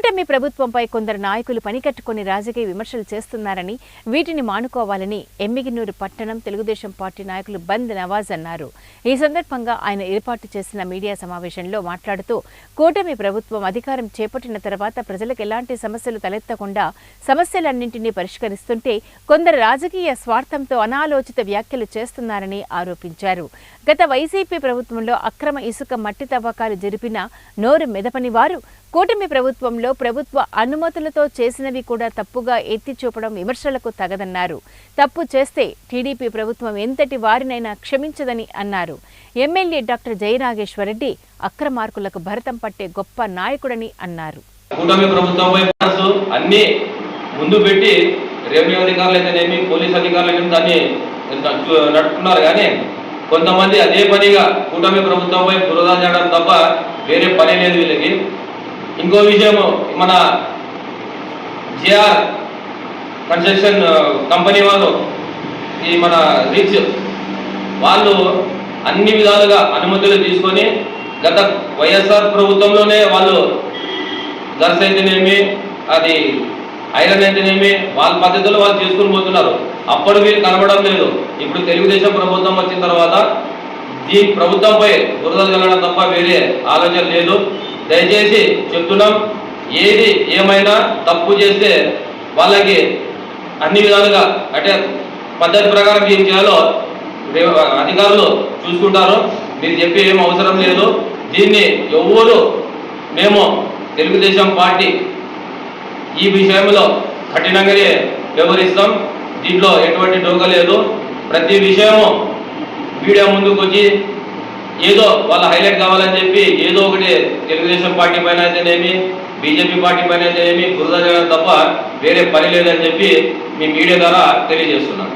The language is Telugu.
కూటమి ప్రభుత్వంపై కొందరు నాయకులు పనికట్టుకుని రాజకీయ విమర్శలు చేస్తున్నారని వీటిని మానుకోవాలని ఎమ్మిగినూరు పట్టణం తెలుగుదేశం పార్టీ నాయకులు బంద్ నవాజ్ అన్నారు. ఈ సందర్భంగా ఆయన ఏర్పాటు చేసిన మీడియా సమావేశంలో మాట్లాడుతూ కూటమి ప్రభుత్వం అధికారం చేపట్టిన తర్వాత ప్రజలకు ఎలాంటి సమస్యలు తలెత్తకుండా సమస్యలన్నింటినీ పరిష్కరిస్తుంటే కొందరు రాజకీయ స్వార్థంతో అనాలోచిత వ్యాఖ్యలు చేస్తున్నారని ఆరోపించారు. గత వైసీపీ ప్రభుత్వంలో అక్రమ ఇసుక మట్టి తవ్వకాలు జరిపిన నోరు మెదపని వారు కూటమి ప్రభుత్వంలో ప్రభుత్వ అనుమతులతో చేసినవి కూడా తప్పుగా ఎత్తి చూపడం విమర్శలకు తగదన్నారు. తప్పు చేస్తే టీడీపీ ప్రభుత్వం ఎంతటి వారినైనా క్షమించదని అన్నారు. ఎమ్మెల్యే డాక్టర్ జయనాగేశ్వరరెడ్డి అక్రమార్కులకు భరతం పట్టే గొప్ప నాయకుడని అన్నారు. కూటమి ప్రభుత్వంపై అన్ని ముందు పెట్టి రెవెన్యూ అధికారులు అయితేనేమి పోలీస్ అధికారులు అయితే దాన్ని చూ- నడుపుతున్నారు. కానీ కొంతమంది అదే పనిగా కూటమి ప్రభుత్వంపై బురద చేయడం తప్ప వేరే పని లేదు వీళ్ళకి. ఇంకో విషయం మన జిఆర్ కన్స్ట్రక్షన్ కంపెనీ వాళ్ళు ఈ మన రిచ్ వాళ్ళు అన్ని విధాలుగా అనుమతులు తీసుకొని గత వైఎస్ఆర్ ప్రభుత్వంలోనే వాళ్ళు గర్స్ అయితేనేమి అది ఐరన్ అయితేనేమి వాళ్ళ పద్ధతిలో వాళ్ళు చేసుకుని పోతున్నారు. అప్పుడు వీళ్ళు కనబడడం లేదు. ఇప్పుడు తెలుగుదేశం ప్రభుత్వం వచ్చిన తర్వాత ఈ ప్రభుత్వంపై బురద చల్లడం తప్ప వేరే ఆలోచన లేదు. దయచేసి చెప్తున్నాం ఏది ఏమైనా తప్పు చేస్తే వాళ్ళకి అన్ని విధాలుగా అంటే పద్ధతి ప్రకారం ఏం చేయాలో అధికారులు చూసుకుంటారు. మీరు చెప్పి ఏం అవసరం లేదు. దీన్ని ఎవరు మేము తెలుగుదేశం పార్టీ ఈ విషయంలో కఠినంగానే వ్యవహరిస్తాం. దీంట్లో ఎటువంటి డోక లేదు. ప్రతి విషయము మీడియా ముందుకు వచ్చి ఏదో వాళ్ళ హైలైట్ కావాలని చెప్పి ఏదో ఒకటి తెలుగుదేశం పార్టీ పైన అయితేనేమి బీజేపీ పార్టీ పైన అయితేనేమి బురద చేయడం తప్ప వేరే పని లేదని చెప్పి మీ మీడియా ద్వారా తెలియజేస్తున్నాను.